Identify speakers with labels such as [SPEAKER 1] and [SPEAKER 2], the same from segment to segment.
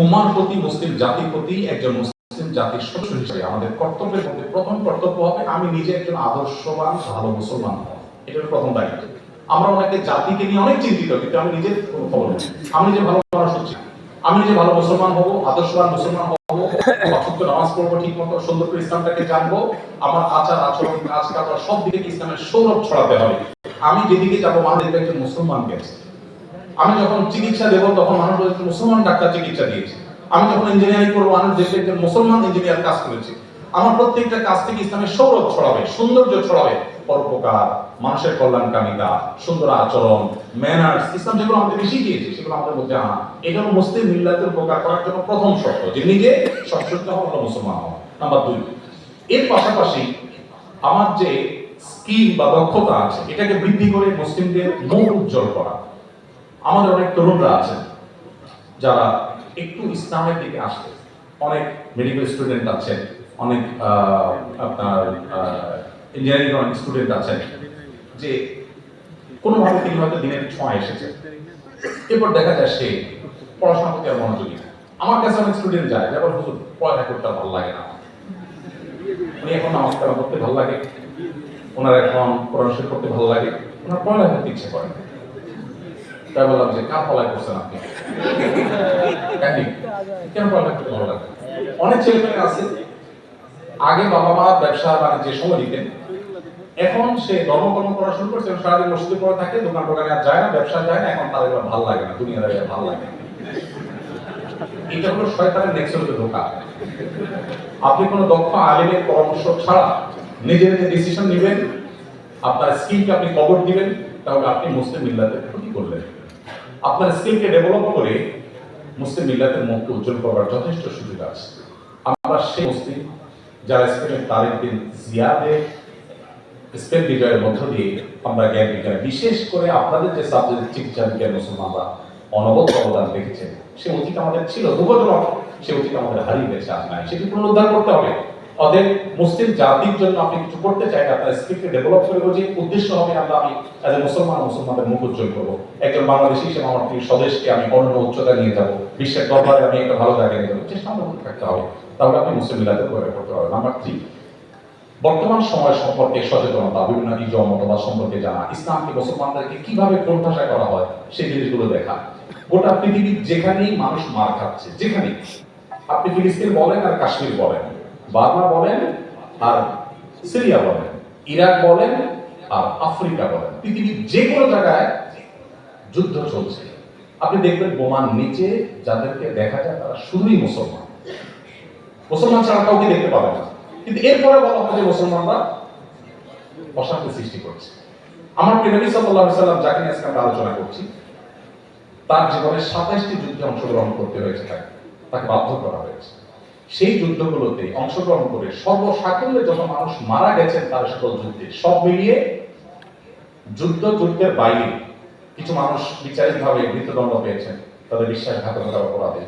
[SPEAKER 1] উম্মার প্রতি মুসলিম জাতির প্রতি একজন মুসলিম জাতির সদস্য হিসেবে আমাদের কর্তব্যের মধ্যে প্রথম কর্তব্য হবে আমি নিজে একজন আদর্শবান, ভালো মুসলমান এটা প্রথম দায়িত্ব। আমরা অনেকে জাতিকে নিয়ে অনেক চিন্তিত, কিন্তু আমি নিজের কোনো খবর নেই। আমি নিজে ভালো মানুষ হচ্ছি। আমি নিজে ভালো মুসলমান হব, আদর্শবান মুসলমান হব অসত্য নামাজ পড়ব ঠিক মতো সুন্দর করে ইসলামটাকে জানব। আমার আচার, আচরণ কাজ কাজ সব দিকে ইসলামের সৌরভ ছড়াতে হবে। আমি যেদিকে যাব দেখবে একজন মুসলমান গেছে আমি যখন চিকিৎসা দেবো, তখন মানুষ মুসলমান ডাক্তার চিকিৎসা দিয়েছে। আমি যখন ইঞ্জিনিয়ারিং করব, মানুষ দেখবে যে মুসলমান ইঞ্জিনিয়ার কাজ করেছে। আমার প্রত্যেকটা কাজ থেকে ইসলামের সৌরভ ছড়াবে, সৌন্দর্য ছড়াবে। পরোপকার, মানুষের কল্যাণকামিতা সুন্দর আচরণ ম্যানার্স ইসলাম যেগুলো আমাদের বেশি দিয়েছে সেগুলো আমাদের মধ্যে আনা। এটা মুসলিম মিল্লাতের উপকার করার জন্য প্রথম শর্ত, যে নিজে সচেতন হওয়া হলো মুসলমান হওয়া। নাম্বার দুই, এর পাশাপাশি আমার যে স্কিল বা দক্ষতা আছে, এটাকে বৃদ্ধি করে মুসলিমদের মুখ উজ্জ্বল করা। আমাদের অনেক তরুণরা আছেন, যারা একটু ইসলামের দিকে আসছে। অনেক মেডিকেল স্টুডেন্ট আছেন, অনেক আপনার ইঞ্জিনিয়ারিং অনেক স্টুডেন্ট আছেন, যে কোনোভাবে তিনি হয়তো দিনের ছোঁয়া এসেছে এরপর দেখা যায় সে পড়াশোনা করতে আর মনোযোগী আমার কাছে অনেক স্টুডেন্ট যায় যেমন হুজুর, পড়ালেখা করতে ভালো লাগে না উনি এখন নামাজ করতে ভালো লাগে। ওনার এখন পড়াশোনা করতে ভালো লাগে। ওনার পড়ালেখা করতে ইচ্ছে করে না। তাই বললাম যে, কার পড়ালেখা করছেন আপনি? কেন করতে ভালো লাগে? অনেক ছেলে মেয়ে আছে, আগে বাবা মা ব্যবসা বাণিজ্যে সময় দিতেন। এখন সে ধর্মকর্ম করা শুরু করছে, এবং সারাদিন মসজিদে পড়ে থাকে, দোকান টোকানে আর যায় না, ব্যবসা যায় না, এখন এবার ভালো লাগে না, দুনিয়ার ভালো লাগে এটা হলো শয়তানের ঢোকা আপনি কোনো দক্ষ আলিমের পরামর্শ ছাড়া নিজে নিজে ডিসিশন নেবেন, আপনার স্কিলকে আপনি কবর দিবেন, তাহলে আপনি মুসলিম মিল্লাতের ক্ষতি করলেন। আপনার স্কিলকে ডেভেলপ করে মুসলিম মিল্লাতের মুখকে উজ্জ্বল করার যথেষ্ট সুযোগ আছে। আমরা সেই মুসলিম যারা স্পেনের তারিখ দিন জিয়াদের স্পেন বিজয়ের মধ্য দিয়ে আমরা জ্ঞান বিজ্ঞানে, বিশেষ করে আপনাদের যে সাবজেক্ট চিকিৎসা বিজ্ঞান মুসলমানরা অনবদ্য অবদান রেখেছেন সে অতীত আমাদের ছিল দুঃখজনক সে অতীত আমাদের হারিয়ে গেছে আজ নাই। সেটি পুনরুদ্ধার করতে হবে। অতএব মুসলিম জাতির জন্য আপনি কিছু করতে চাইলে আপনার স্কিলকে ডেভেলপ করে যে উদ্দেশ্য হবে আমরা আমি এজ এ মুসলমান মুসলমানদের মুখ উজ্জ্বল করব। একজন বাংলাদেশি হিসেবে আমার প্রিয় স্বদেশকে আমি অন্য উচ্চতা নিয়ে যাব। বিশ্বের দরবারে আমি একটা ভালো জায়গায় নিয়ে যাব। চেষ্টা আমাদের থাকতে হবে। তাহলে আপনি মুসলিম মিলাতে করে করতে হবে নাম্বার থ্রি বর্তমান সময় সম্পর্কে সচেতনতা, বিভিন্ন ইজম মতবাদ সম্পর্কে জানা, ইসলামকে মুসলমানদেরকে কীভাবে কোণঠাসা করা হয়, সেই জিনিসগুলো দেখা। গোটা পৃথিবীর যেখানেই মানুষ মার খাচ্ছে, যেখানেই, আপনি ফিলিস্তিন বলেন আর কাশ্মীর বলেন বার্মা বলেন আর সিরিয়া বলেন, ইরাক বলেন আর আফ্রিকা বলেন, পৃথিবীর যে কোনো জায়গায় যুদ্ধ চলছে। আপনি দেখবেন বোমার নিচে যাদেরকে দেখা যায় তারা শুধুই মুসলমান। মুসলমান ছাড়া কাউকে দেখতে পাবে না। কিন্তু এরপরে বলা হয় যে মুসলমানরা অশান্তি সৃষ্টি করছে। আমার প্রিয় নবী সাল্লাল্লাহু সাল্লাম যাকে নিয়ে আজকে আলোচনা করছি, তার জীবনে সাতাশটি যুদ্ধে অংশগ্রহণ করতে হয়েছে তাকে তাকে বাধ্য করা হয়েছে। সেই যুদ্ধগুলোতে অংশগ্রহণ করে সর্বসাকল্যে যত মানুষ মারা গেছেন তার সকল যুদ্ধে, সব মিলিয়ে যুদ্ধ যুদ্ধের বাইরে কিছু মানুষ বিচারিকভাবে মৃত্যুদণ্ড পেয়েছেন, তাদের বিশ্বাসঘাতকতার অপরাধে।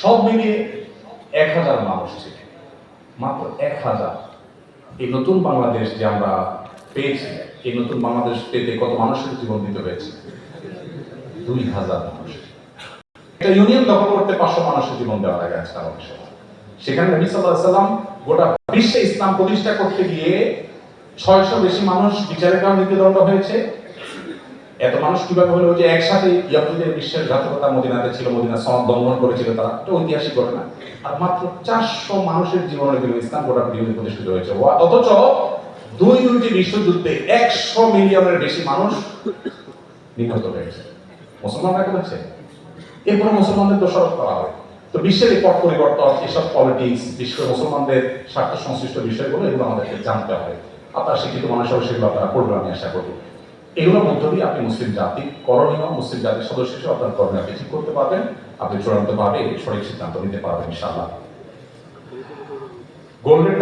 [SPEAKER 1] সব মিলিয়ে এক হাজার মানুষ ছিল মাত্র এক হাজার। এই নতুন বাংলাদেশ যে আমরা পেয়েছি, এই নতুন বাংলাদেশ পেতে কত মানুষের জীবন দিতে হয়েছে? দুই হাজার মানুষ একটা ইউনিয়ন দখল করতে পাঁচশো মানুষের জীবন দেওয়া লাগে অনেক সময়। সেখানে নবী সাল্লাম গোটা বিশ্বে ইসলাম প্রতিষ্ঠা করতে গিয়ে ছয়শো বেশি মানুষ বিচারের কারণে মৃত্যুদণ্ড হয়েছে। এত মানুষ কীভাবে হলো যে একসাথে ইয়াহুদের বিশ্বের ঘাতকতা মদিনাতে ছিল মদিনা সনদ দমন করেছিল তারা? একটা ঐতিহাসিক ঘটনা। আর মাত্র চারশো মানুষের জীবনে কিন্তু ইসলাম গোটা পৃথিবীতে প্রতিষ্ঠিত হয়েছে। অথচ দুই দুইটি বিশ্বযুদ্ধে একশো মিলিয়নের বেশি মানুষ নিহত হয়েছে। মুসলমানরা করেছে এরপর মুসলমানদের দোষারোপ করা হয়। তো বিশ্বের এই পট পরিবর্তন, এসব পলিটিক্স বিশ্ব মুসলমানদের স্বার্থ সংশ্লিষ্ট বিষয়গুলো, এগুলো আমাদেরকে জানতে হবে। আপনার শিক্ষিত মানুষ হবে সেগুলো আপনারা পড়বেন, আমি আশা করি। এগুলোর মধ্য দিয়ে আপনি মুসলিম জাতি, করণীয় মুসলিম জাতির সদস্য হিসেবে আপনার কর্মী আপনি ঠিক করতে পারবেন, আপনি চূড়ান্তভাবে সঠিক সিদ্ধান্ত নিতে পারবেন, ইনশাআল্লাহ। গোল্ডেন